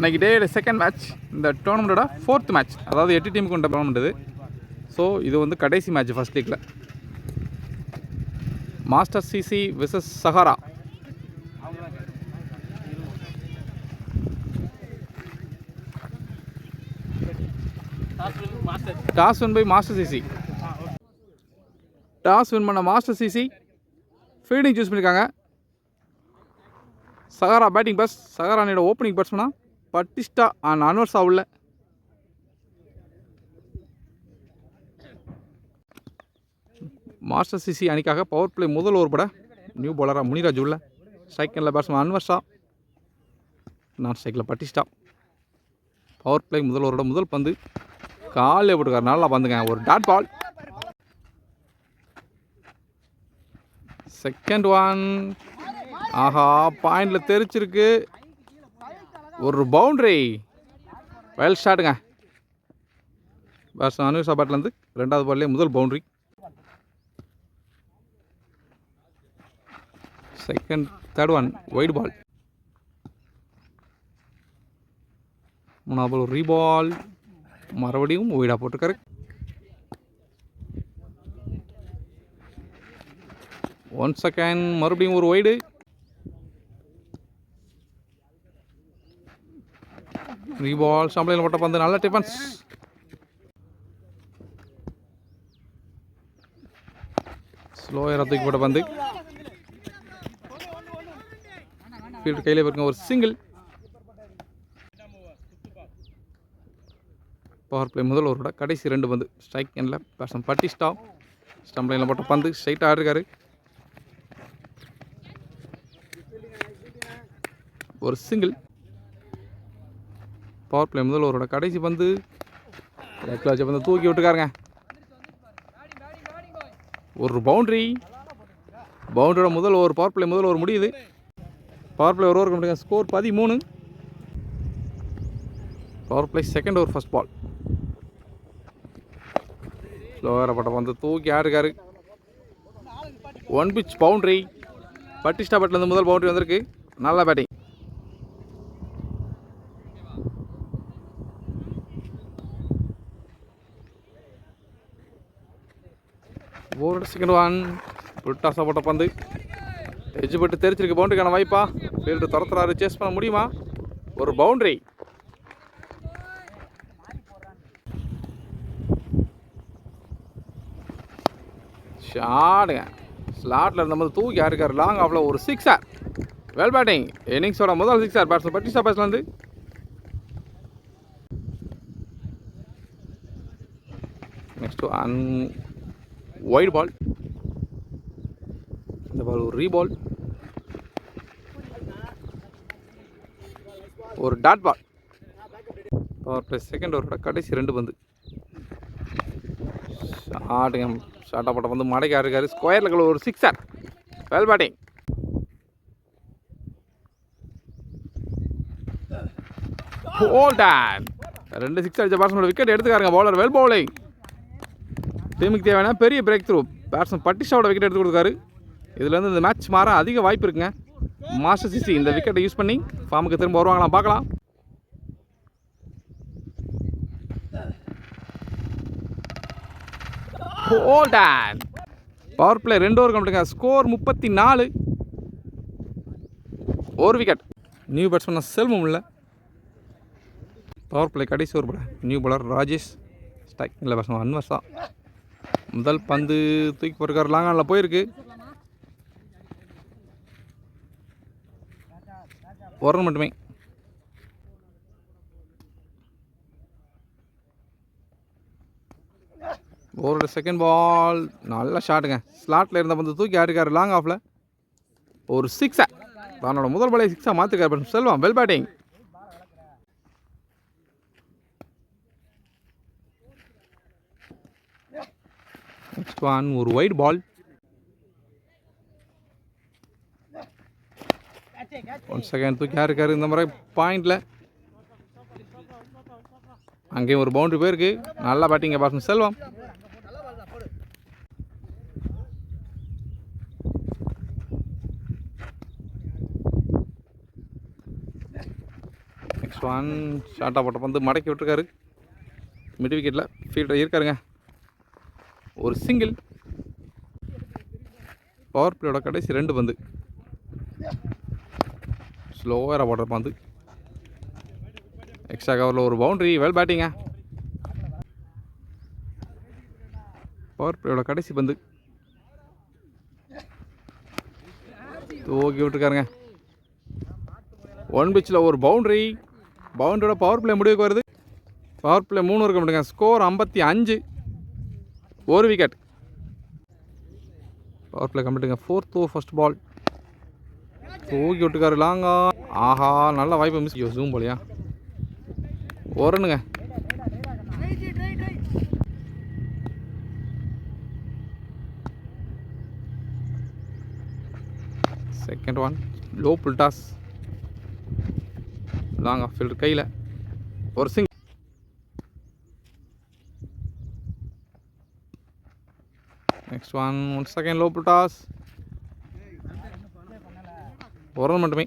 இன்றைக்கி day second match இந்த டோர்னமெண்ட்டோட fourth match அதாவது எட்டு டீமுக்கு உண்ட டோர்னமெண்ட் இது. ஸோ இது வந்து கடைசி match first லீக்கில் master CC versus Sahara toss win by master CC toss win பண்ண மாஸ்டர் சிசி ஃபீல்டிங் சூஸ் பண்ணியிருக்காங்க சகாரா பேட்டிங் பஸ் சகாரானியோட ஓப்பனிங் பேட்ஸ்மனா பட்டிஸ்டா அண்ட் அன்வர்ஸா உள்ள மாஸ்டர் சிசி அணிக்காக பவர் பிளே முதல் ஓவர் பட நியூ பாலராக முனிராஜ் உள்ள. ஸ்ட்ரைக்கனில் பேட்ஸ்மேன் அன்வர்ஷா நான் ஸ்ட்ரைக்கில் பட்டிஸ்டா பவர் பிளே முதல் ஓவரோட முதல் பந்து. காலையில் போட்டுக்கார் நல்லா பந்துங்க ஒரு டாட் பால் செகண்ட் ஒன் ஆஹா பாயிண்டில் தெரிச்சிருக்கு. ஒரு பவுண்ட்ரி வயல் ஸ்டார்ட்டுங்க பேட்ஸ் அனுஷா சாப்பாட்டிலேருந்து ரெண்டாவது பால்லே முதல் boundary second third one wide ball மூணாவது பால் ரீபால் மறுபடியும் ஒயிடாக போட்டிருக்காரு ஒன் செகண்ட் மறுபடியும் ஒரு ஒய்டு ரீபால் சம்பளையில் போட்ட பந்து நல்ல டிஃபன்ஸ் ஸ்லோயராக தூக்கி போட்ட பந்து. ஃபீல்டு கையில் போயிருக்க ஒரு சிங்கிள் பவர் பிளே முதல் ஓவரோட கடைசி ரெண்டு பந்து. ஸ்ட்ரைக் எண்ணில் பேட்ஸ்மேன் பட்டி ஸ்டாப் ஸ்டம்ப் லைனில் போட்ட பந்து ஸ்ட்ரைட்டாக ஆடிருக்காரு. ஒரு சிங்கிள் பவர் பிளே முதல் ஒரு கடைசி பந்து. லெஃப்டில் வச்ச பந்து தூக்கி விட்டுக்காருங்க ஒரு பவுண்ட்ரி பவுண்டரியோட முதல் ஒரு பவர் பிளே முதல் ஒரு முடியுது. பவர் பிளே ஒரு ஓவர் முடியுங்க ஸ்கோர் பதிமூணு. Power play second over first ball ஸ்லோவரப்பட்ட பந்து தூக்கி ஆடுக்காரு ஒன் பிச் பவுண்ட்ரி பட்டிஸ்டா பட்டிலேருந்து முதல் பவுண்டரி வந்திருக்கு. நல்ல பேட்டிங் ஓவரோட செகண்ட் ஒன் புட்டாசா போட்ட பந்து. எஜ்ஜு போட்டு தெரிச்சிருக்கு பவுண்டரிக்கான வாய்ப்பா. ஃபீல்டு துரத்துறாரு சேஸ் பண்ண முடியுமா? ஒரு பவுண்டரி ஷாடுங்க. ஸ்லாட்டில் இருந்தபோது தூக்கி யாருக்கார் லாங் ஆஃபில் ஒரு சிக்ஸர் வெல் பேட்டிங் இன்னிங்ஸோட முதல் சிக்ஸர் பேட்ஸ் பட்டிஸ்டா பேட்ஸ்லேருந்து நெக்ஸ்ட் அன் ஒயிட் பால் இந்த பால் ஒரு ரீபால் ஒரு dot ball power plus second ஓவரோட கடைசி ரெண்டு பந்து. ஆட்டுங்க ஷார்ட்டாக போட்ட வந்து மடைக்கா இருக்காரு ஸ்கொயரில் ஒரு சிக்ஸர் வெல் பேட்டிங் ஹோல்டன் ரெண்டு சிக்ஸ் அடிச்ச பேட்ஸ்மேனோட விக்கெட் எடுத்துக்காருங்க. பவுலர் வெல் பவுலிங் டீமுக்கு தேவையான பெரிய பிரேக் த்ரூ பேட்ஸ்மேன் பட்டிஷாவோட விக்கெட் எடுத்து கொடுத்தாரு இதுலேருந்து இந்த மேட்ச் மாற அதிக வாய்ப்பு இருக்குங்க. மாஸ்டர் சிசி இந்த விக்கெட்டை யூஸ் பண்ணி ஃபார்முக்கு திரும்ப வருவாங்களாம் பார்க்கலாம். ஹோல்டன் பவர் பிளே ரெண்டு ஓவர் கம்ப்ளீட்டுங்க ஸ்கோர் முப்பத்தி நாலு. ஒரு விக்கெட் நியூ பேட்ஸ்மேன் செல்வம் இல்லை. பவர் பிளே கடைசி ஓவர் போட நியூ பாலர் ராஜேஷ். ஸ்டைக் இல்லை பேட்ஸ்மேன் தான் முதல் பந்து தூக்கி போயிருக்காரு லாங்கானில் போயிருக்கு. ஒரு மட்டுமே. ஒரு செகண்ட் பால் நல்ல ஷாட்டுங்க ஸ்லாட்டில் இருந்த பந்து தூக்கி ஆடிருக்காரு லாங் ஆஃபில் ஒரு சிக்ஸாக தன்னோட முதல் பாலே சிக்ஸாக மாற்றிருக்காரு Selvam well batting next one ஒரு ஒயிட் பால் ஒன் செகண்ட் தூக்கி யாருக்காரு இந்த மாதிரி பாயிண்டில் அங்கேயும் ஒரு பவுண்டரி போயிருக்கு. நல்லா பேட்டிங்க பாஸ் செல்வம். நெக்ஸ்ட் ஒன் ஷார்ட்டாக போட்ட வந்து மடக்கி விட்டுருக்காரு. மிட் விக்கெட்டில் ஃபீல்டர் இருக்காருங்க. ஒரு சிங்கிள் பவர் பிளேயோட கடைசி ரெண்டு பந்து. ஸ்லோவாக போடுற பந்து. எக்ஸ்ட்ரா கவரில் ஒரு பவுண்டரி வெல் பேட்டிங்க பவர் பிளேயோட கடைசி பந்து. தூக்கி விட்டுருக்காருங்க. ஒன் பிச்சில் ஒரு பவுண்டரி பவுண்டரியோட பவர் பிளே முடிவுக்கு வருது. பவர் பிளே மூணு இருக்க மாட்டேங்க. ஸ்கோர் ஐம்பத்தி அஞ்சு. ஒரு விக்கெட் பவர் பிளே கம்ப்ளீட்டுங்க ஃபோர்த் ஃபர்ஸ்ட் பால் தூக்கி விட்டுக்காரு லாங்கா. ஆஹா நல்ல வாய்ப்பு மிஸ் ஜூம் போலியா? ஒரு second one low full toss long off field கையில். ஒரு Singh next one one second low full toss ஒரு மட்டுமே.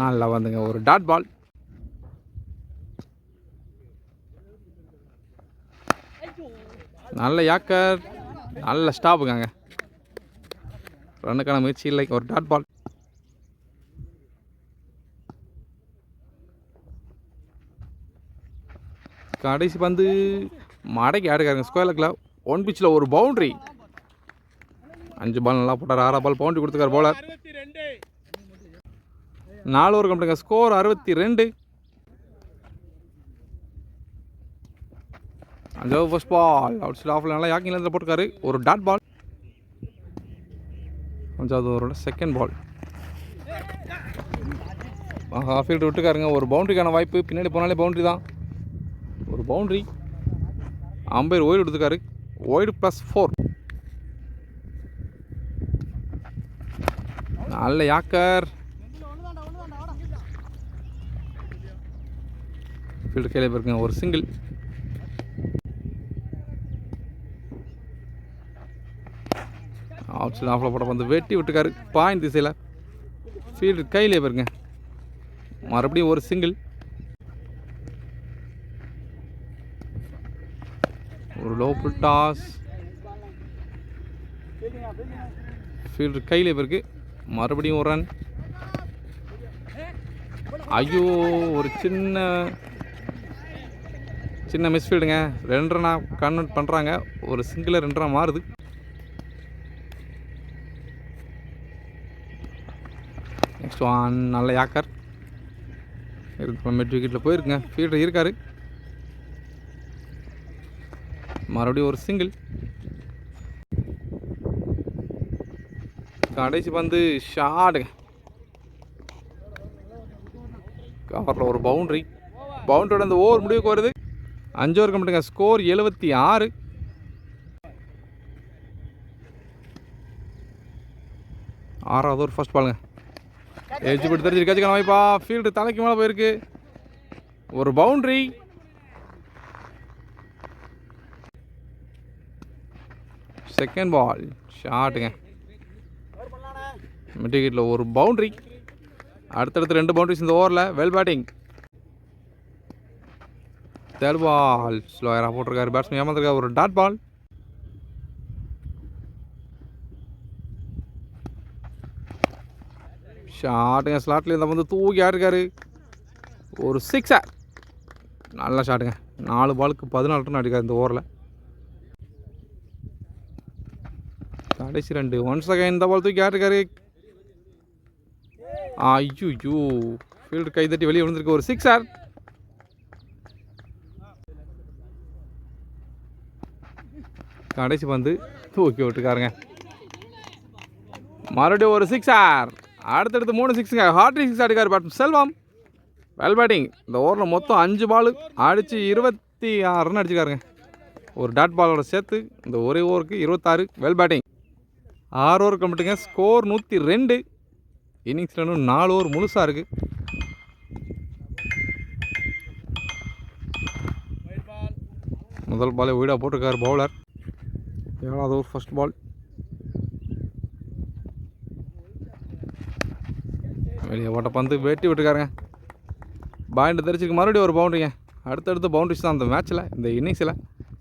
நல்லா வந்துங்க ஒரு டாட் பால் நல்ல யாக்கர் நல்ல ஸ்டாப்புங்க ரன்னுக்கான முயற்சி இல்லை ஒரு டாட் பால் கடைசி பந்து. மடக்கி ஆடுக்காருங்க ஸ்கொயர் லெக்கில் ஒன் பிச்சில் ஒரு பவுண்ட்ரி அஞ்சு பால் நல்லா போட்டார். ஆறா பால் பவுண்ட்ரி கொடுத்துருக்காரு போலர் நாலு ஓவர் கம்பெனிங்க ஸ்கோர் அறுபத்தி ரெண்டு. அஞ்சாவது ஃபர்ஸ்ட் பால் அவுட் சைட் ஆஃப்ல நல்லா யாக்கிங் லெந்தில் போட்டுருக்காரு. ஒரு டாட் பால் அஞ்சாவது ஓவரோட செகண்ட் பால் ஹாஃபீல்டு விட்டுக்காருங்க ஒரு பவுண்டரிக்கான வாய்ப்பு. பின்னாடி போனாலே பவுண்ட்ரி தான். பவுண்டரி அம்பையர் ஓய்டு எடுத்துக்காரு. ஓய்டு ப்ளஸ் ஃபோர் நல்ல யாக்கர். ஃபீல்டு கையில் இருக்குங்க ஒரு சிங்கிள் ஆப்ஷன் சைட் ஆஃபில் போட வந்து வெட்டி விட்டுக்காரு. பாயிண்ட் திசையில். ஃபீல்டு கையிலே பாருங்க. மறுபடியும் ஒரு சிங்கிள் ஒரு லோ டாஸ் ஃபீல்டு கையில் இருக்கு மறுபடியும் ஒரு ரன் ஐயோ ஒரு சின்ன சின்ன மிஸ்ஃபீல்டுங்க ரெண்டு ரன்னா கன்வெர்ட் பண்ணுறாங்க ஒரு சிங்கிளில் ரெண்டு ரன் மாறுது. நெக்ஸ்ட் ஒன் நல்ல யாக்கர். இருக்கு மிட் விக்கெட்டில் போயிருக்குங்க. ஃபீல்டர் இருக்காரு. மறுபடியும் ஒரு சிங்கிள் கடைசி பந்து ஷாடுங்க கவரில் ஒரு பவுண்ட்ரி பவுண்டரியோட அந்த ஓவர் முடிவுக்கு வருது. அஞ்சு ஓவர் கம்பிட்டுங்க ஸ்கோர் எழுபத்தி ஆறு. ஆறாவது ஒரு ஃபர்ஸ்ட் பாலுங்க எஜ்ஜு போட்டு தெரிஞ்சிருக்காச்சுக்கான வாய்ப்பா ஃபீல்டு தலைக்கு மேலே போயிருக்கு. ஒரு பவுண்ட்ரி செகண்ட் பால் ஷாட்டுங்க மிட் ஒரு பவுண்ட்ரி அடுத்தடுத்து ரெண்டு பவுண்டரிஸ் இந்த ஓவரில் வெல் பேட்டிங் தேர்ட் பால் ஸ்லோயராக போட்டிருக்காரு? பேட்ஸ்மேன் ஏமாந்துருக்காரு. ஒரு டாட் பால் ஷாட்டுங்க ஸ்லாட்டில் இந்த வந்து தூக்கி ஆட்டிருக்காரு ஒரு சிக்ஸர் நல்ல ஷாட்டுங்க நாலு பாலுக்கு பதினாலு ரன் அடிக்காது இந்த ஓவரில் கடைசி ரெண்டு. ஒன் செகண்ட் இந்த பால் தூக்கி ஆடிருக்காரு ஐயோ ஃபீல்டு கை தட்டி வெளியே விழுந்திருக்கு ஒரு சிக்ஸ் ஆர் கடைசி பந்து தூக்கி விட்டுருக்காருங்க. மறுபடியும் ஒரு சிக்ஸ் ஆர் அடுத்தடுத்து மூணு சிக்ஸுங்க ஹார்ட்ரி சிக்ஸ் அடிக்கார் பேட் செல்வம். வெல் பேட்டிங் இந்த ஓவரில் மொத்தம் அஞ்சு பால் அடித்து இருபத்தி ஆறு ரன் அடிச்சுக்காருங்க ஒரு டாட் பாலோட சேர்த்து இந்த ஒரே ஓவருக்கு இருபத்தாறு. வெல் பேட்டிங் ஆறு ஓவர் கம்பிட்டுங்க ஸ்கோர் நூற்றி ரெண்டு. இன்னிங்ஸில் இன்னும் நாலு ஓவர் முழுசாக இருக்குது முதல் பாலே வீடாக போட்டிருக்காரு பவுலர் ஏழாவது ஓவர் ஃபஸ்ட் பால் வெளியே ஓட்ட பந்து வெட்டி விட்டுருக்காருங்க. பாயிண்ட் தெரிச்சுக்கு மறுபடியும் ஒரு பவுண்டரிங்க அடுத்தடுத்து பவுண்டரிஸ் தான் அந்த மேட்ச்சில் இந்த இன்னிங்ஸில்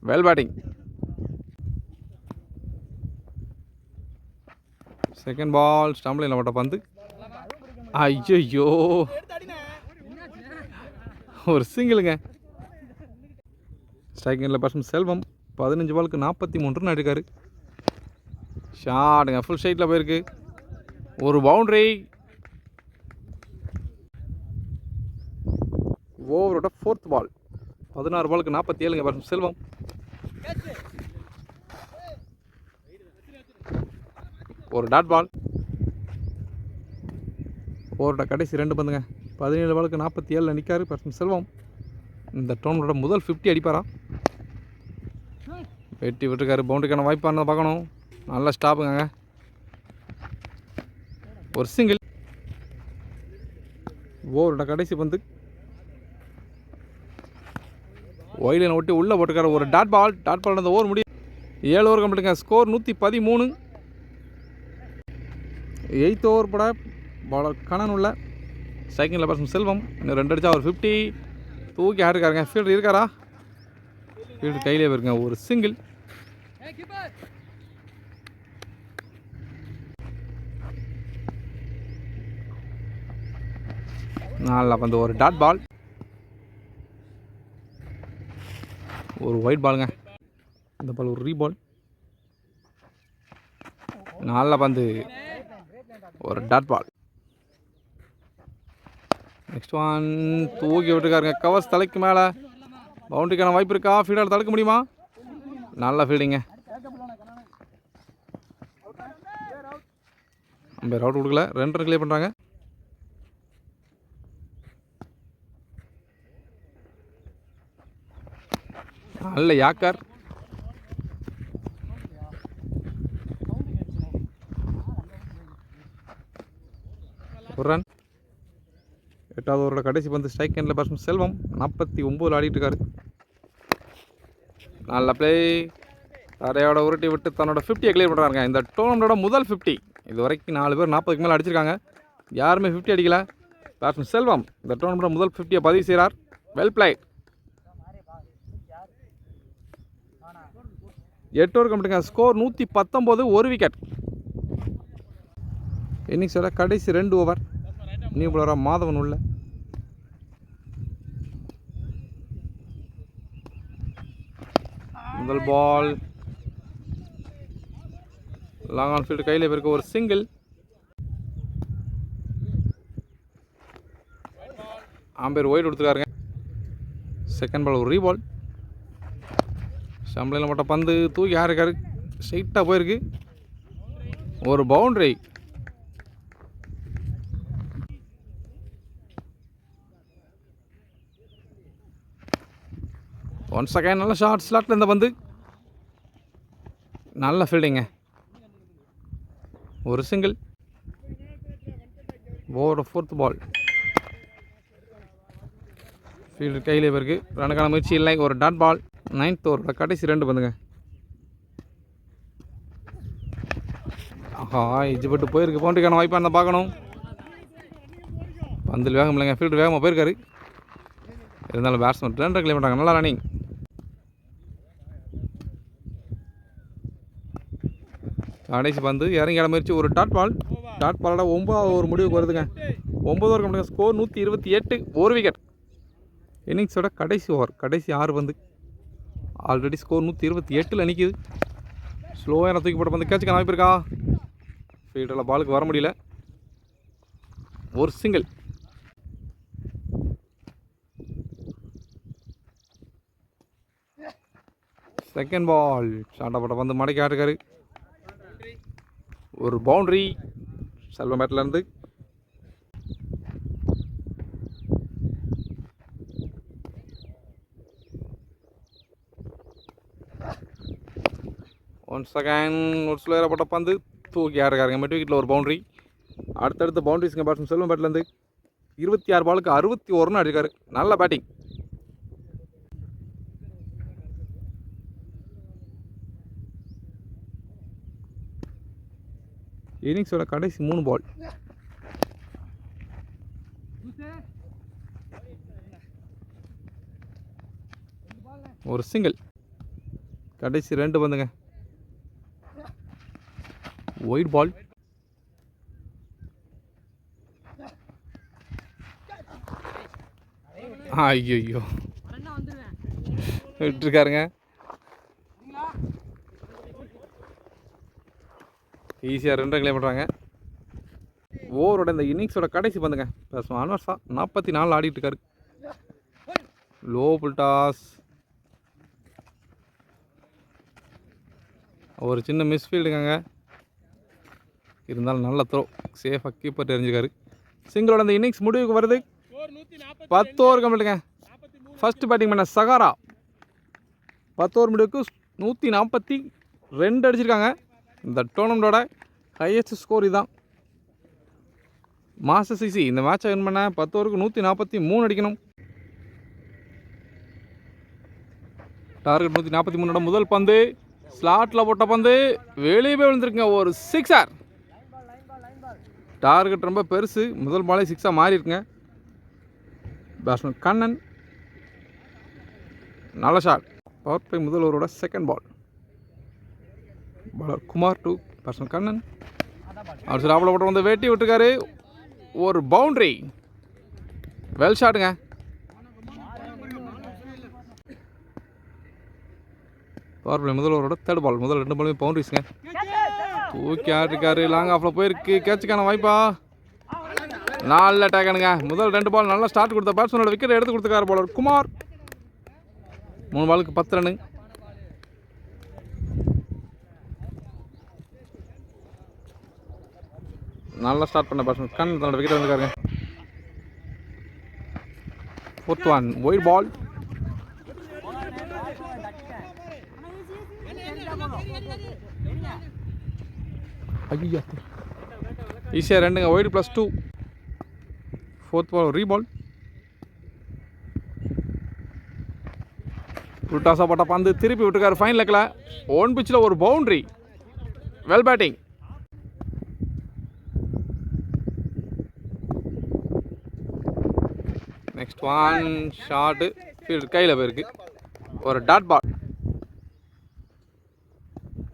வெல் பேட்டிங் செகண்ட் பால் ஸ்டம்பிளில் ஓட்ட பந்து. ஐயோ ஒரு சிங்கிளுங்க ஸ்ட்ரைக்கிங்கில் பர்சன் செல்வம் பதினஞ்சு பாலுக்கு நாற்பத்தி மூன்று ரன் அடிக்காரு. ஷாட்டுங்க ஃபுல் ஸ்ட்ரைட்டில் போயிருக்கு. ஒரு பவுண்ட்ரி ஓவரோட ஃபோர்த் பால் பதினாறு பாலுக்கு நாற்பத்தி ஏழுங்க பர்சன் செல்வம். ஒரு டாட் பால் ஓவரோட கடைசி ரெண்டு பந்துங்க. பதினேழு பாலுக்கு நாற்பத்தி ஏழில் நிற்காரு பர்சன் செல்வம். இந்த டோர்னோட முதல் ஃபிஃப்டி அடிப்பாரா? வெட்டி விட்டுருக்காரு. பவுண்டரிக்கான இருந்தால் பார்க்கணும். நல்லா ஸ்டாப்புங்க ஒரு சிங்கிள் ஓவரோட கடைசி பந்து. ஒயிலை ஒட்டி உள்ளே போட்டுக்கார ஒரு டாட் பால் டாட் பால் அந்த ஓவர் முடியும் ஏழு ஓவர் கம்ப்ளீட்டுங்க ஸ்கோர் நூற்றி பதிமூணு. எயித் ஓவர் பட பாலர் கணன் உள்ள செகண்டில் பர்சன் செல்வம். இன்னும் ரெண்டு அடிச்சா ஒரு ஃபிஃப்டி தூக்கி ஆடுக்காருங்க ஃபீல்டர் இருக்காரா? ஃபீல்டர் கையிலே போயிருங்க ஒரு சிங்கிள் நாலில் வந்து ஒரு டாட் பால் ஒரு ஒயிட் பாலுங்க இந்த பால் ஒரு ரீபால் நாளில் பந்து ஒரு டாட் பால் நெக்ஸ்ட் ஒன் தூக்கி விட்டுருக்காருங்க. கவர்ஸ் தலைக்கு மேலே. பவுண்டரிக்கான வாய்ப்பு இருக்கா? ஃபீல்டால் தடுக்க முடியுமா? நல்ல ஃபீல்டிங்க அம்பேர் அவுட் கொடுக்கல. ரெண்டு கிளியர் பண்ணுறாங்க நல்ல யாக்கர் ஒரு ரன் எட்டாவது ஓவரோட கடைசி பந்து ஸ்ட்ரைக் எண்டில் பேட்ஸ்மேன் செல்வம். நாற்பத்தி ஒம்பது ஆடிட்டுருக்காரு. நல்ல பிளே தரையோட உருட்டி விட்டு தன்னோட ஃபிஃப்டியை கிளியர் பண்ணுறாங்க இந்த டோர்னமெண்ட்டோட முதல் ஃபிஃப்டி இது வரைக்கும் நாலு பேர் நாற்பதுக்கு மேலே அடிச்சிருக்காங்க. யாருமே ஃபிஃப்டி அடிக்கல. பேட்ஸ்மேன் செல்வம். இந்த டோர்னமெண்டோட முதல் ஃபிஃப்டியை பதிவு செய்கிறார் வெல் பிளே எட்டு ஓவர் கம்பிட்டுங்க. ஸ்கோர் நூற்றி பத்தொம்போது ஒரு விக்கெட் இன்னிங்ஸோட கடைசி ரெண்டு ஓவர் நியூ பவுலராக மாதவன் உள்ள? முதல் பால் லாங் ஆன் ஃபீல்டு கையில் இருக்க ஒரு சிங்கிள் ஆம்பேர் ஒயிட் கொடுத்துருக்காருங்க. செகண்ட் பால் ஒரு ரீபால் சம்பளையில் மட்டும் பந்து தூக்கி யார் இருக்காரு ஸ்ட்ரைட்டாக போயிருக்கு. ஒரு பவுண்டரி ஒன் செகண்ட் நல்ல ஷார்ட் ஸ்லாட்டில் இந்த பந்து நல்ல ஃபீல்டிங்க ஒரு சிங்கிள் ஓவரோட ஃபோர்த் பால் ஃபீல்டு கையில் இருக்கு ரனுக்கான முயற்சி இல்லை. ஒரு டாட் பால் நைன்த் ஓவரோட கடைசி ரெண்டு பந்துங்க. ஆஹா இஜிப்பட்டு போயிருக்கு. பவுண்டரிக்கான வாய்ப்பாக இருந்தால் பார்க்கணும். பந்தில் வேகம் இல்லைங்க. ஃபீல்டு வேகமாக போயிருக்காரு. இருந்தாலும் பேட்ஸ்மேன் ரெண்டு கிளம்பிட்டாங்க பண்ணுறாங்க நல்லா ரன்னிங் கடைசி பந்து. இறங்கி இட ஒரு டாட் பால் டாட் பாலோட ஒன்பதாவது ஒரு முடிவுக்கு வருதுங்க. ஒம்பது ஓவர் கம்பெனி ஸ்கோர் நூற்றி இருபத்தி எட்டு ஒரு விக்கெட் இன்னிங்ஸோட கடைசி ஓவர் கடைசி ஆறு பந்து. ஆல்ரெடி ஸ்கோர் நூற்றி இருபத்தி எட்டில் நிற்கிது ஸ்லோவாக தூக்கி போட்ட பந்து. கேட்சுக்கான வாய்ப்பு இருக்கா? ஃபீல்டில் பாலுக்கு வர முடியல. ஒரு சிங்கிள் செகண்ட் பால் ஷார்ட்டாக போட்ட பந்து மடக்கி ஆட்டுக்காரு. ஒரு பவுண்ட்ரி செல்வம் ஒன் செகண்ட் ஒரு சில ஏறப்பட்ட பந்து தூக்கி யாருக்காருங்க மெட் விக்கெட்டில் ஒரு பவுண்ட்ரி அடுத்தடுத்த பவுண்ட்ரிஸ்ங்க பேட்ஸ்மேன் செல்வம் பேட்லேருந்து இருபத்தி ஆறு பாலுக்கு அறுபத்தி ஒருன்னு ரன் அடிக்காரு நல்ல பேட்டிங் இன்னிங்ஸோட கடைசி மூணு பால் ஒரு சிங்கிள் கடைசி ரெண்டு பந்துங்க ஒயிட் பால் ஐயோ விட்டுருக்காருங்க. ஈஸியாக ரெண்டு கிளை பண்ணுறாங்க ஓவரோட இந்த இன்னிங்ஸோட கடைசி பந்துங்க. பேசுவோம் அன்வர்ஸா நாற்பத்தி நாலு ஆடிட்டு இருக்காரு. லோ புல்டாஸ் ஒரு சின்ன மிஸ்ஃபீல்டுங்க இருந்தாலும் நல்ல த்ரோ சேஃபாக கீப்பர் தெரிஞ்சுக்காரு சிங்கிளோட இந்த இன்னிங்ஸ் முடிவுக்கு வருது பத்து ஓவர் கம்ப்ளீட்டுங்க ஃபஸ்ட்டு பேட்டிங் பண்ண சகாரா. பத்து ஓவர் முடிவுக்கு நூற்றி நாற்பத்தி ரெண்டு அடிச்சிருக்காங்க. இந்த டோர்னமெண்ட்டோட ஹையஸ்ட் ஸ்கோர் இதுதான் மாஸ்டர் சிசி இந்த மேட்சை வின் பண்ண பத்து ஓவருக்கு நூற்றி நாற்பத்தி மூணு அடிக்கணும். டார்கெட் நூற்றி நாற்பத்தி மூணோட முதல் பந்து ஸ்லாட்டில் போட்ட பந்து வெளியே போய் விழுந்துருக்குங்க. ஒரு சிக்ஸார் டார்கெட் ரொம்ப பெருசு. முதல் பாலே சிக்ஸாக மாறியிருக்குங்க பேட்ஸ்மேன் கண்ணன். நல்ல ஷாட் பவர் பிளே முதல் ஓவரோட second ball bowler Kumar to person Kannan. அவர் சிராப்பில் போட்டு வந்து வேட்டி விட்டுருக்காரு. ஒரு பவுண்ட்ரி. வெல் ஷாட்டுங்க பவர் பிளே முதல் ஓவரோட தேர்ட் பால் முதல் ரெண்டு பாலுமே பவுண்டரிஸ்ங்க தூக்கி ஆட்டிருக்காரு. லாங் ஆஃபில் போயிருக்கு. கேட்சுக்கான வாய்ப்பா. நல்ல டேக்கனுங்க முதல் ரெண்டு பால் நல்லா ஸ்டார்ட் கொடுத்த பேட்ஸ்மேனோட விக்கெட் எடுத்து கொடுத்துருக்காரு பாலர் குமார். மூணு பாலுக்கு பத்து ரன்னு நல்லா ஸ்டார்ட் பண்ண பேட்ஸ்மேன் கண் தன்னோட விக்கெட் வந்துருக்காருங்க ஃபோர்த் ஒன் ஒயிட் பால் ஐயா. ஈஸியாக ரெண்டுங்க. Wide plus two fourth ball reball புல்டாஸா பட்ட பந்து திருப்பி விட்டுருக்காரு. ஃபைன் லெக்கில் ஒன் பிச்சில் ஒரு boundary well batting next one shot field கையில் போயிருக்கு. ஒரு டாட் பால்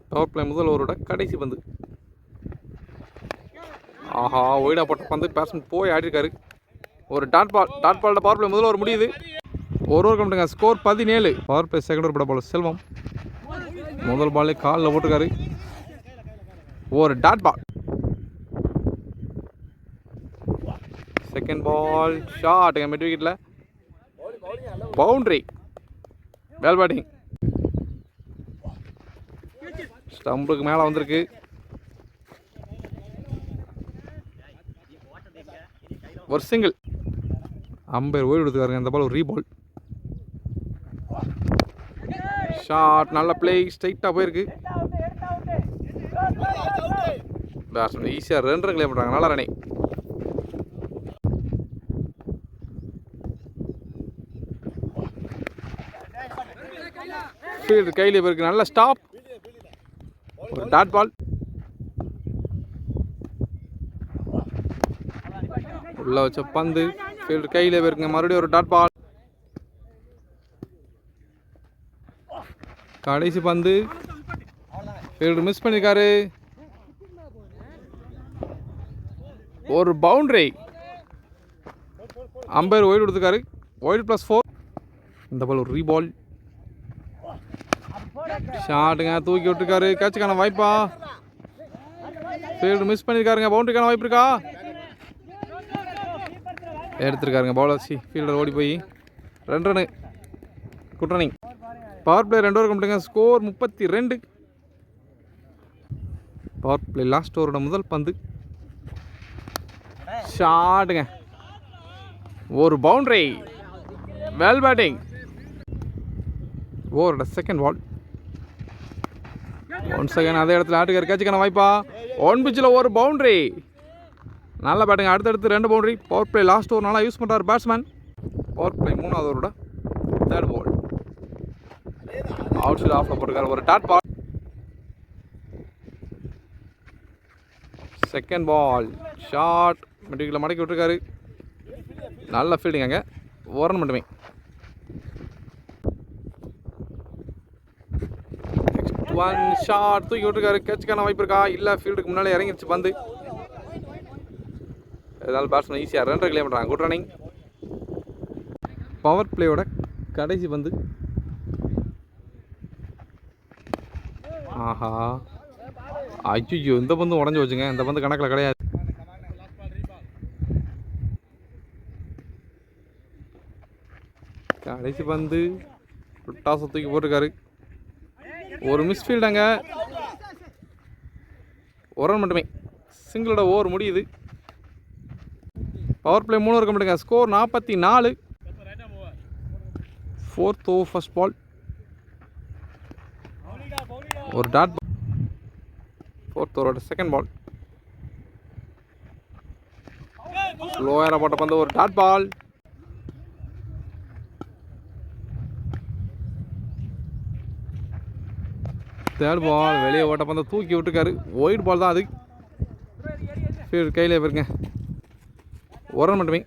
டவர் பிளே முதல் ஓவரோட கடைசி பந்து. ஆஹா ஒய்டா போட்ட பந்து பேட்ஸ்மேன் போய் ஆடிருக்காரு. ஒரு டாட் பால் டாட் பாலோட பவர் பிளே முதல் ஒரு முடியுது. ஒரு ஓவர் கம்பிட்டுங்க ஸ்கோர் பதினேழு. பவர் பிளே செகண்ட் ஓவர் பட பால் செல்வம். முதல் பாலே காலில் போட்டிருக்காரு. ஒரு டாட் பால் செகண்ட் பால் ஷாட்டுங்க மிட் விக்கெட்டில் பவுண்ட்ரி வேல் பேட்டிங் ஸ்டம்புக்கு மேலே வந்திருக்கு. ஒரு சிங்கிள் அம்பையர் ஓய்வு எடுத்துக்காருங்க. இந்த பால் ஒரு ரீபால் ஷாட் நல்ல பிளே ஸ்ட்ரைட்டாக போயிருக்கு. பேட்ஸ்மேன் ஈஸியாக ரெண்டு ரன் கிளே பண்ணுறாங்க நல்ல ரனே ஃபீல்டு கையில் இப்போ இருக்குது நல்ல ஸ்டாப் ஒரு டாட் பால் உள்ளே வச்ச பந்து. ஃபீல்டர் கையில் போயிருக்குங்க மறுபடியும் ஒரு டாட் பால் கடைசி பந்து. ஃபீல்டர் மிஸ் பண்ணியிருக்காரு ஒரு பவுண்டரி அம்பையர் ஒயிட் கொடுத்துருக்காரு. ஒயிட் ப்ளஸ் ஃபோர் இந்த பால் ஒரு ரீபால் ஷாட்டுங்க தூக்கி விட்டுருக்காரு. கேட்சுக்கான வாய்ப்பா. ஃபீல்டு மிஸ் பண்ணியிருக்காருங்க பவுண்டரிக்கான வாய்ப்பு இருக்கா? எடுத்திருக்காருங்க பவுலர் சி ஃபீல்டர் ஓடி போய். ரெண்டு ரனு குட் பவர் பிளே ரெண்டு ஓவர் கம்பிட்டுங்க ஸ்கோர் முப்பத்தி ரெண்டு. பவர் பிளே லாஸ்ட் ஓவரோட முதல் பந்து. ஷாட்டுங்க. ஒரு பவுண்டரி வெல் பேட்டிங் ஓவரோட செகண்ட் பால் ஒன் செகண்ட் அதே இடத்துல ஆட்டுக்கார் கேட்சுக்கான வாய்ப்பா. ஒன் பிச்சில் ஒரு பவுண்ட்ரி நல்ல பேட்டுங்க அடுத்தடுத்து ரெண்டு பவுண்டரி பவர் பிளே லாஸ்ட் ஒரு நாளாக யூஸ் பண்ணுறாரு பேட்ஸ்மேன் பவர் பிளே மூணாவது ஓவரோட தேர்ட் பால் அவுட் சைட் ஆஃபில் போட்டிருக்காரு. ஒரு dot ball second ball short மெட்ரிக்கில் மடக்கி விட்டுருக்காரு. நல்ல ஃபீல்டிங் அங்கே. ஓரன் மட்டுமே. ஒன் ஷாட் தூக்கி விட்டுருக்காரு. கேட்சுக்கான வாய்ப்பு இருக்கா? இல்லை ஃபீல்டுக்கு முன்னாலே இறங்கிருச்சு பந்து. இதனால் பேட்ஸ்மேன் ஈஸியாக ரெண்டரை கிளியர் பண்ணுறாங்க குட் ரன்னிங் பவர் பிளேயோட கடைசி பந்து. ஆஹா. ஐயோ இந்த பந்து உடஞ்சி வச்சுங்க இந்த பந்து கணக்கில் கிடையாது. கடைசி பந்து. டாஸை தூக்கி போட்டிருக்காரு. ஒரு மிஸ்ஃபீல்டுங்க ஒரு ரன் மட்டுமே. சிங்கிளோட ஓவர் முடியுது. பவர் பிளே மூணு இருக்க மாட்டேங்க ஸ்கோர் நாற்பத்தி நாலு. ஃபோர்த் ஓவர் ஃபர்ஸ்ட் பால் ஒரு டாட் ஃபோர்த் ஓவரோட செகண்ட் பால் ஸ்லோயராக போட்ட பந்து ஒரு டாட் பால் தேர்ட் பால் வெளியே ஓட்ட பந்த தூக்கி விட்டுருக்காரு ஒயிட் பால் தான் அது. ஃபீல்டு கையில் பாருங்க. ஒரு ரன் மட்டுமே.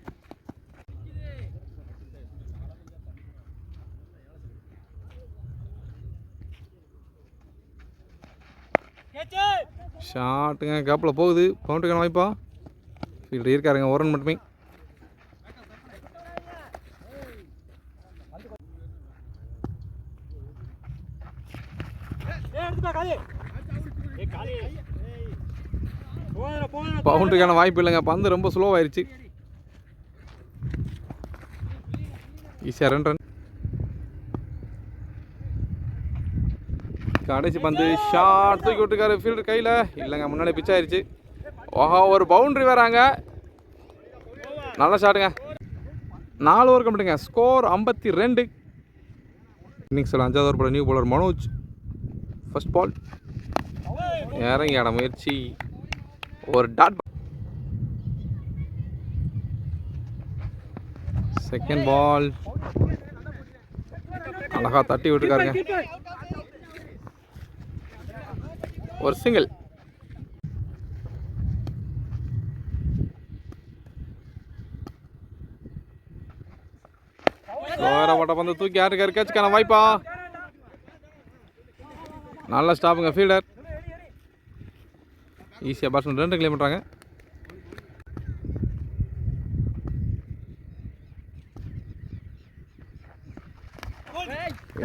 ஷாட்டுங்க கேப்பில் போகுது. பவுண்டரிக்கான வாய்ப்பா. ஃபீல்டு இருக்காருங்க. ஒரு ரன் மட்டுமே. பவுண்டரிக்கான வாய்ப்பு இல்லைங்க. பந்து ரொம்ப ஸ்லோவாயிருச்சு ஈஸியாக ரெண்டு ரன் கடைசி பந்து. ஷார்ட் தூக்கி விட்டுருக்காரு ஃபீல்டர் கையில். இல்லைங்க முன்னாடி பிச்சாயிருச்சு ஓஹா ஒரு பவுண்ட்ரி வராங்க. நல்ல ஷாட்டுங்க நாலு ஓவர் கம்பிட்டுங்க ஸ்கோர் ஐம்பத்தி ரெண்டு. இன்னிங்ஸில் அஞ்சாவது ஓவர் போட new bowler Manoj. First ball இறங்கி முயற்சி. ஒரு டாட் செகண்ட் பால் அழகா தட்டி விட்டுருக்காருங்க ஒரு சிங்கிள் ஓரப்பட்ட பந்து தூக்கி யாருக்காரு கேட்சுக்கான வாய்ப்பா. நல்ல ஸ்டாப்புங்க ஃபீல்டர் ஈஸியாக பேட்ஸ்மேன் ரெண்டு கிளியர் பண்ணுறாங்க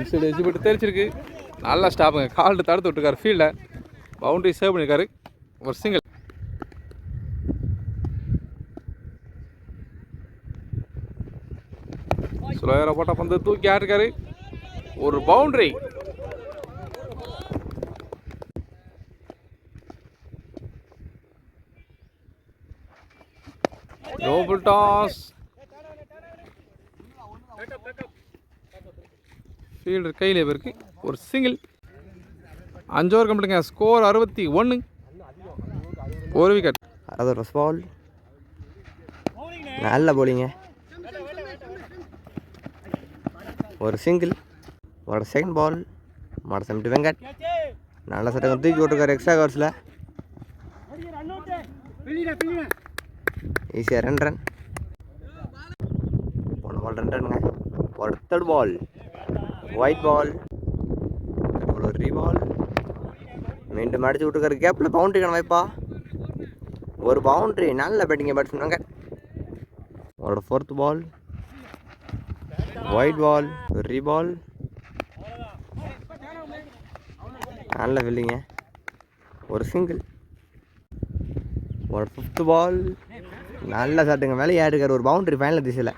இன்சைடு தெரிச்சிருக்கு. நல்லா ஸ்டாப்புங்க கால்ட்டு தடுத்து விட்டுருக்காரு. ஃபீல்டை பவுண்டரி சேவ் பண்ணியிருக்காரு ஒரு சிங்கிள் சுலோயரை போட்ட பந்து தூக்கி ஆட்டிருக்காரு. ஒரு பவுண்டரி டோபிள் டாஸ் ஃபீல்டர் கையில் இருக்கு. ஒரு சிங்கிள் அஞ்சு ஓவர் கம்ப்ளீட்டுங்க ஸ்கோர் அறுபத்தி ஒன்று ஒரு விக்கெட் அது ஒரு பால் நல்ல போலிங்க ஒரு சிங்கிள் ஒரு செகண்ட் பால் மாட செமிட்டு வெங்கட். நல்ல சட்டங்க தூக்கி விட்டுருக்காரு எக்ஸ்ட்ரா கவர்ஸில் ஈஸியாக ரெண்டு ரன் போன பால் ரெண்டு ரன்னுங்க ஒரு தேர்ட் பால் ஒயிட் பால் ஒரு ரீபால் மீண்டும் அடிச்சு விட்டுருக்காரு. கேப்பில் பவுண்டரிக்கான வாய்ப்பா ஒரு பவுண்ட்ரி நல்ல பேட்டிங்க பேட்ஸ்மேனுங்க ஒரு ஃபோர்த் பால் ஒயிட் பால் ரீ பால் நல்ல ஃபில்லிங்க ஒரு சிங்கிள் ஒரு ஃபிஃப்த் பால் நல்ல சாட்டுங்க விளையாடுக்கார் ஒரு பவுண்டரி ஃபைனல் திசையில்.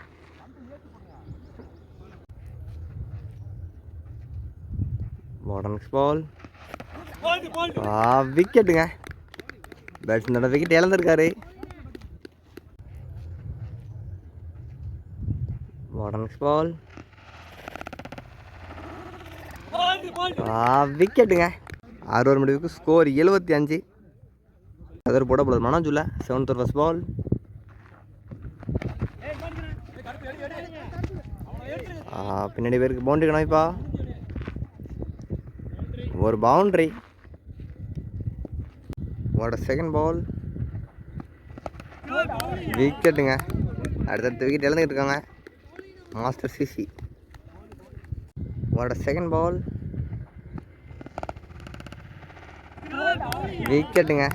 நெக்ஸ்ட் பால் விக்கெட்டுங்க பேட்ஸ்மேனோட விக்கெட் இழந்திருக்காரு. நெக்ஸ்ட் பால் விக்கெட்டுங்க ஆறு ஓவர் முடிவுக்கு ஸ்கோர் எழுபத்தி அஞ்சு. அதர் போட போடுது மனோஜுல செவன்த் ஓவர் ஃபஸ்ட் பால் பின்னாடி பேருக்கு பவுண்டரி கணவிப்பா ஒரு பவுண்ட்ரி ஒரு செகண்ட் பால் விக்கெட்டுங்க அடுத்தடுத்த விக்கெட் இழந்துக்கிட்டு இருக்காங்க. மாஸ்டர் சிசி உங்களோட செகண்ட் பால் விக்கெட்டுங்க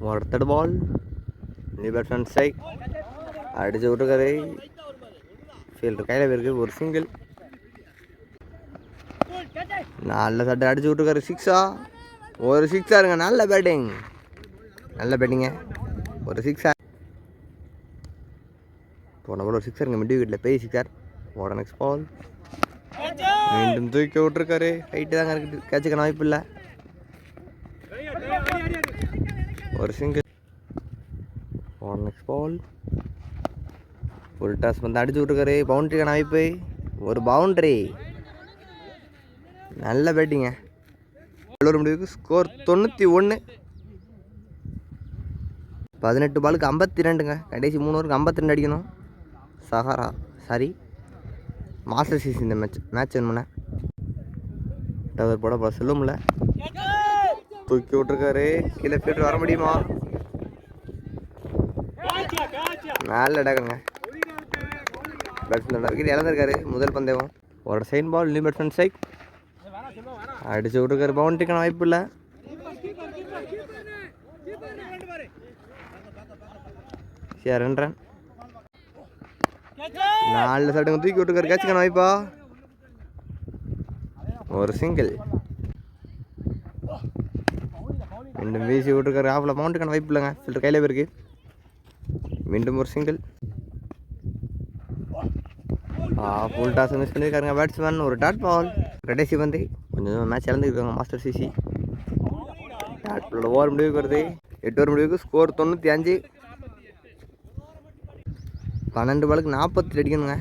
உங்களோட third ball new batsman strike அடிச்சு விட்டுருக்காரு. ஃபீல்டர் கையில் இருக்கு ஒரு சிங்கிள் நல்ல சட்டை அடிச்சு விட்டுருக்காரு சிக்ஸா. ஒரு சிக்ஸா இருங்க நல்ல பேட்டிங் நல்ல பேட்டிங்க ஒரு சிக்ஸா. போன போல ஒரு சிக்ஸருங்க மிட் விக்கெட்டில் பெரிய சிக்ஸர் ஓட நெக்ஸ்ட் பால் மீண்டும் தூக்கி விட்டுருக்காரு. ஹைட்டு தாங்க இருக்குது கேட்சுக்கான வாய்ப்பு இல்லை. ஒரு சிங்கிள் ஓட நெக்ஸ்ட் பால் ஒரு டாஸ் வந்து அடிச்சு விட்டுருக்காரு. பவுண்ட்ரிக்கான வாய்ப்பு ஒரு பவுண்ட்ரி. நல்ல பேட்டிங்க ஒரு முடிவுக்கு ஸ்கோர் தொண்ணூற்றி ஒன்று பதினெட்டு பாலுக்கு ஐம்பத்தி ரெண்டுங்க கடைசி மூணு ஓவருக்கு ஐம்பத்தி ரெண்டு அடிக்கணும். சஹாரா. சாரி. மாஸ்டர் சீஸ் இந்த மேட்ச் மேட்ச் வேணுமுண்ணே டவர் போட போட சொல்லும்ல. தூக்கி விட்டுருக்காரு. கீழே ஃபீல்டர் வர முடியுமா? நல்ல இடக்குங்க பேட்ஸ்மேன் விக்கெட் இழந்திருக்காரு முதல் பந்தயம். ஒரு சைன் பால் நியூ பேட்ஸ்மேன் சைக் அடிச்சு விட்டுருக்காரு. பவுண்டரிக்கான வாய்ப்பு இல்லை. சரி ரெண்டு ரன் நாலு சட்டங்க தூக்கி விட்டுருக்காரு. கேட்சுக்கான வாய்ப்பா? ஒரு சிங்கிள் மீண்டும் வீசி விட்டுருக்காரு. ஆஃபில் பவுண்டுக்கான வாய்ப்பு இல்லைங்க. சில்லர் கையில் போயிருக்கு. மீண்டும் ஒரு சிங்கிள் ஃபுல் டாஸ் மிஸ் பண்ணியிருக்காருங்க பேட்ஸ்மேன் ஒரு டாட் பால் கடைசி வந்து கொஞ்சம் மேட்ச் இழந்துருக்காங்க மாஸ்டர் சிசி டாட் ஓவர் முடிவுக்கு வருது. எட்டு ஓவர் முடிவுக்கு ஸ்கோர் தொண்ணூற்றி அஞ்சு. பன்னெண்டு பாலுக்கு நாற்பத்தி அடிக்கணுங்க.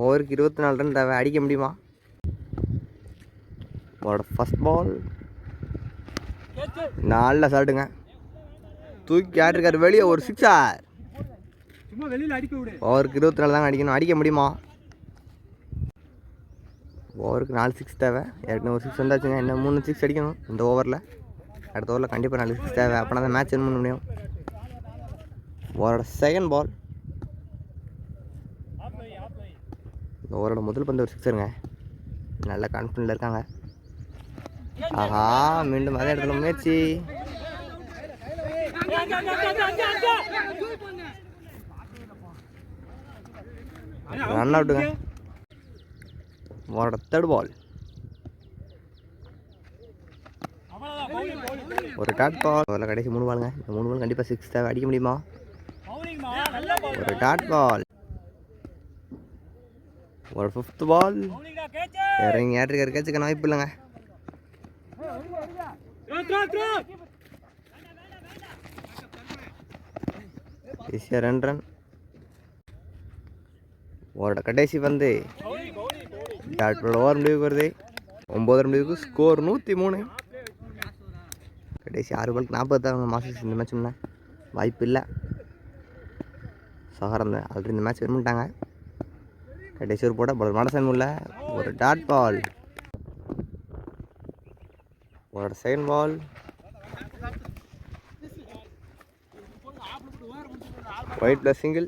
ஓவருக்கு இருபத்தி நாலு ரன் தேவை. அடிக்க முடியுமா? அவரோட ஃபஸ்ட் பால் நல்ல சாட்டுங்க தூக்கி ஆட்டிருக்காரு வெளியே ஒரு சிக்ஸார் ஓவருக்கு இருபத்தி நாலு தாங்க அடிக்கணும். அடிக்க முடியுமா? ஓவருக்கு நாலு சிக்ஸ் தேவை. ஏற்கனவே ஒரு சிக்ஸ் வந்தாச்சுங்க. இன்னும் மூணு சிக்ஸ் அடிக்கணும். இந்த ஓவரில் அடுத்த ஓவரில் கண்டிப்பாக நாலு சிக்ஸ் தேவை. அப்போனா தான் மேட்ச் வின் பண்ண முடியும். ஓவரோட செகண்ட் பால் இந்த ஓவரோட முதல் பந்து ஒரு சிக்ஸருங்க நல்ல கான்ஃபிடென்ட்டில் இருக்காங்க. ஆஹா மீண்டும் அதே இடத்துல முயற்சி. ரன் அவுட்டுங்க ஓவரோட தேர்ட் பால் ஒரு டாட் பால் அதில் கடைசி மூணு பாலுங்க இந்த மூணு பால் கண்டிப்பாக சிக்ஸ் தேவை அடிக்க முடியுமா ஒரு டாட் பால் ஒரு ஃபிஃப்த் பால் இறங்கி ஏற்றிருக்காரு கேட்சுக்கான வாய்ப்பு இல்லைங்க ஈஸியாக ரெண்டு ரன் ஓரோட கடைசி வந்து டாட் ஓவர் முடிவுக்கு வருது. ஒம்பது முடிவுக்கு ஸ்கோர் நூற்றி மூணு கடைசி ஆறு பாலுக்கு நாற்பத்தாறு மாசம் இந்த மேட்ச் வாய்ப்பு இல்லை. சஹாரம் தான் ஆல்ரெடி இந்த மேட்ச் விரும்பிட்டாங்க கடைசி ஒரு போட பலர் மடசன் உள்ள ஒரு டாட் பால் ஒரு second ball wide plus single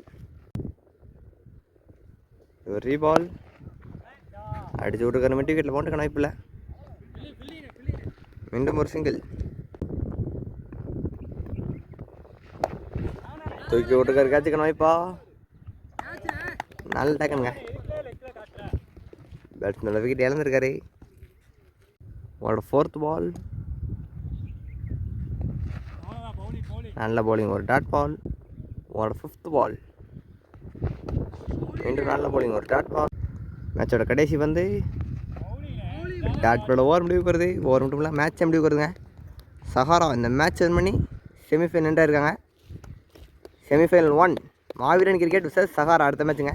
very ball அடிச்சு விட்டுருக்காரு. மிட்டி விக்கெட்டில் போட்டு வாய்ப்பு இல்லை மீண்டும் ஒரு சிங்கிள் தூக்கி விட்டுருக்காரு. கேட்சுக்கான வாய்ப்பா. நல்ல பேட்ஸ் பேட்ஸ்மேன் விக்கெட் இழந்திருக்காரு. உங்களோட ஃபோர்த் பால் நல்ல பவுலிங் ஒரு டாட் பால் உங்களோட ஃபிஃப்த் பால் மீண்டும் நல்ல போலிங் ஒரு டாட் பால் மேட்சோட கடைசி வந்து டாட் பால் ஓவர் முடிவுக்கு வருது ஓவர் மட்டும் இல்லை மேட்ச் முடிவுக்கு வருதுங்க சஹாரா இந்த மேட்ச் வின் பண்ணி செமிஃபைனல் இருக்காங்க. செமிஃபைனல் ஒன் மாவீரன் கிரிக்கெட் விசஸ் சஹாரா அடுத்த மேட்சுங்க